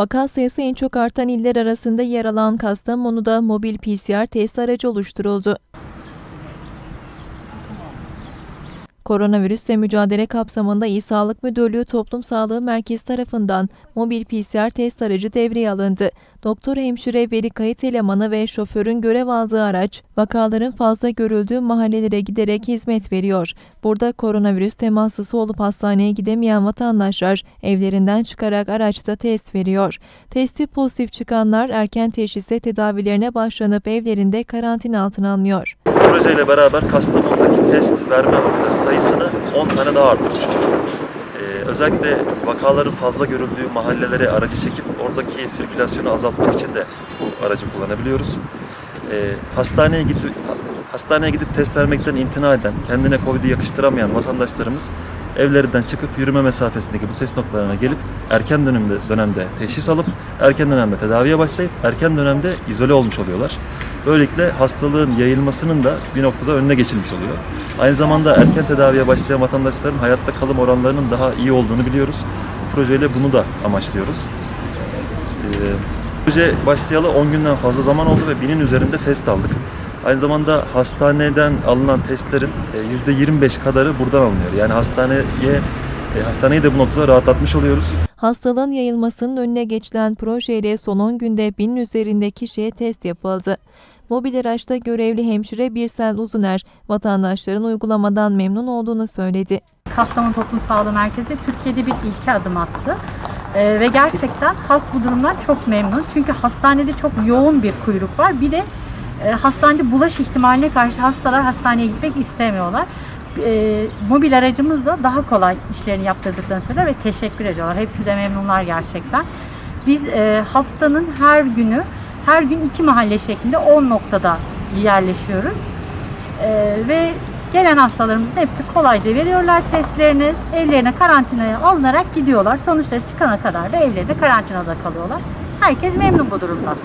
Vaka sayısı en çok artan iller arasında yer alan Kastamonu'da mobil PCR test aracı oluşturuldu. Koronavirüsle mücadele kapsamında İl Sağlık Müdürlüğü Toplum Sağlığı Merkezi tarafından mobil PCR test aracı devreye alındı. Doktor, hemşire, veri kayıt elemanı ve şoförün görev aldığı araç, vakaların fazla görüldüğü mahallelere giderek hizmet veriyor. Burada koronavirüs temaslısı olup hastaneye gidemeyen vatandaşlar evlerinden çıkarak araçta test veriyor. Testi pozitif çıkanlar erken teşhiste tedavilerine başlanıp evlerinde karantina altına alınıyor. projeyle beraber Kastamonu'daki test verme noktası sayısını 10 tane daha arttırmış olduk. Ee, özellikle vakaların fazla görüldüğü mahallelere aracı çekip oradaki sirkülasyonu azaltmak için de bu aracı kullanabiliyoruz. Ee, hastaneye gidip hastaneye gidip test vermekten imtina eden, kendine Covid'i yakıştıramayan vatandaşlarımız evlerinden çıkıp yürüme mesafesindeki bu test noktalarına gelip erken dönemde, dönemde teşhis alıp erken dönemde tedaviye başlayıp erken dönemde izole olmuş oluyorlar. Böylelikle hastalığın yayılmasının da bir noktada önüne geçilmiş oluyor. Aynı zamanda erken tedaviye başlayan vatandaşların hayatta kalım oranlarının daha iyi olduğunu biliyoruz. Bu projeyle bunu da amaçlıyoruz. Ee, proje başlayalı 10 günden fazla zaman oldu ve binin üzerinde test aldık. Aynı zamanda hastaneden alınan testlerin e, %25 kadarı buradan alınıyor. Yani hastaneye e, hastaneyi de bu noktada rahatlatmış oluyoruz. Hastalığın yayılmasının önüne geçilen projeyle son 10 günde binin üzerinde kişiye test yapıldı. Mobil araçta görevli hemşire Birsel Uzuner, vatandaşların uygulamadan memnun olduğunu söyledi. Kastamonu Toplum Sağlığı Merkezi Türkiye'de bir ilke adım attı. Ee, ve gerçekten halk bu durumdan çok memnun. Çünkü hastanede çok yoğun bir kuyruk var. Bir de e, hastanede bulaş ihtimaline karşı hastalar hastaneye gitmek istemiyorlar. E, mobil aracımız da daha kolay işlerini yaptırdıklarını söylüyor ve teşekkür ediyorlar. Hepsi de memnunlar gerçekten. Biz e, haftanın her günü, her gün iki mahalle şeklinde 10 noktada yerleşiyoruz. Ee, ve gelen hastalarımızın hepsi kolayca veriyorlar testlerini, evlerine karantinaya alınarak gidiyorlar. Sonuçları çıkana kadar da evlerinde karantinada kalıyorlar. Herkes memnun bu durumdan.